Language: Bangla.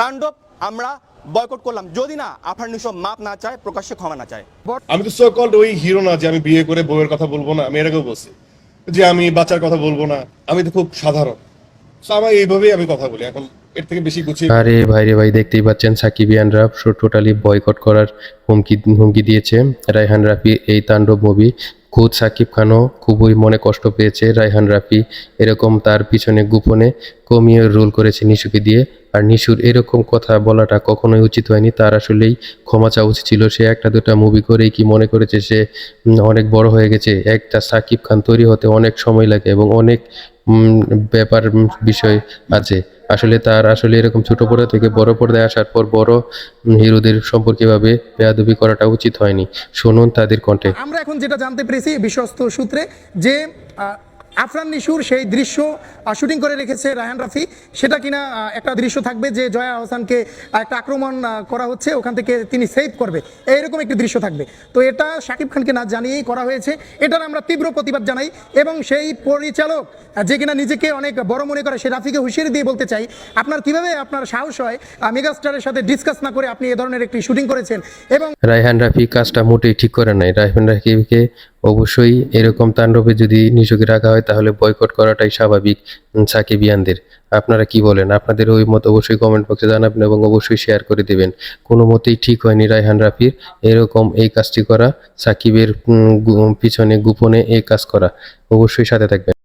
তাণ্ডব আমরা বয়কট করলাম। যদি না আপনার নিশো মাপ না চায় প্রকাশ্যে ক্ষমা না চায়। আমি তো সো কল্ড ওই হিরো না যে আমি বিয়ে করে বউয়ের কথা বলব না আমি এটাকেও বলছি। যে আমি বাচ্চার কথা বলব না আমি তো খুব সাধারণ। তো আমার এইভাবেই আমি কথা বলি। এখন এর থেকে বেশি গুছিয়ে আরে ভাইরে ভাই দেখতেই পাচ্ছেন সাকিবিয়ানরা টোটালি বয়কট করার হুমকি হুমকি দিয়েছে। রায়হান রাফি এই তাণ্ডব মুভি খুদ সাকিব খানও খুবই মনে কষ্ট পেয়েছে রায়হান রাফি। এরকম তার পিছনে গোপনে কমিয়ে রোল করেছে নিশুকে দিয়ে। আর নিশুর এরকম কথা বলাটা কখনোই উচিত হয়নি। তার আসলেই ক্ষমা চাওয়া উচিত ছিল। সে একটা দুটা মুভি করেই কি মনে করেছে সে অনেক বড় হয়ে গেছে। একটা সাকিব খান তৈরি হতে অনেক সময় লাগে এবং অনেক ব্যাপার বিষয় আছে। আসলে তার আসলে এরকম ছোট পর্দা থেকে বড় পর্দায় আসার পর বড় হিরোদের সম্পর্কে ভাবে বেয়াদবি করাটা উচিত হয়নি। শুনুন তাদের কণ্ঠে। আমরা এখন যেটা জানতে পেরেছি বিশ্বস্ত সূত্রে যে আফরান নিশুর সেই দৃশ্য শুটিং করে রেখেছে রায়হান রাফি। সেটা কিনা একটা দৃশ্য থাকবে যে জয়া আহসানকে আহ, একটা আক্রমণ করা হচ্ছে ওখান থেকে তিনি সেভ করবে। এইরকম একটি দৃশ্য থাকবে। তো এটা শাকিব খানকে না জানিয়েই করা হয়েছে। এটার আমরা তীব্র প্রতিবাদ জানাই এবং সেই পরিচালক যে কিনা নিজেকে অনেক বড় মনে করে সে রাফিকে হুঁশিয়ারি দিয়ে বলতে চাই আপনার কীভাবে আপনার সাহস হয় মেগাস্টারের সাথে ডিসকাস না করে আপনি এ ধরনের একটি শুটিং করেছেন? এবং রায়হান রাফি কাজটা মোটেই ঠিক করে নাই। রায়হান রাফিকে অবশ্যই এরকম তাণ্ডবে যদি নিজকে রাখা হয়, তাহলে বয়কট করাটাই স্বাভাবিক সাকিবিয়ানদের। আপনারা কি বলেন? আপনাদের ওই মত অবশ্যই কমেন্ট বক্সে জানাবেন এবং অবশ্যই শেয়ার করে দেবেন। কোনো মতেই ঠিক হয়নি রায়হান রাফির। এরকম এই কাজটি করা, সাকিবের পিছনে, গোপনে এই কাজ করা। অবশ্যই সাথে থাকবেন।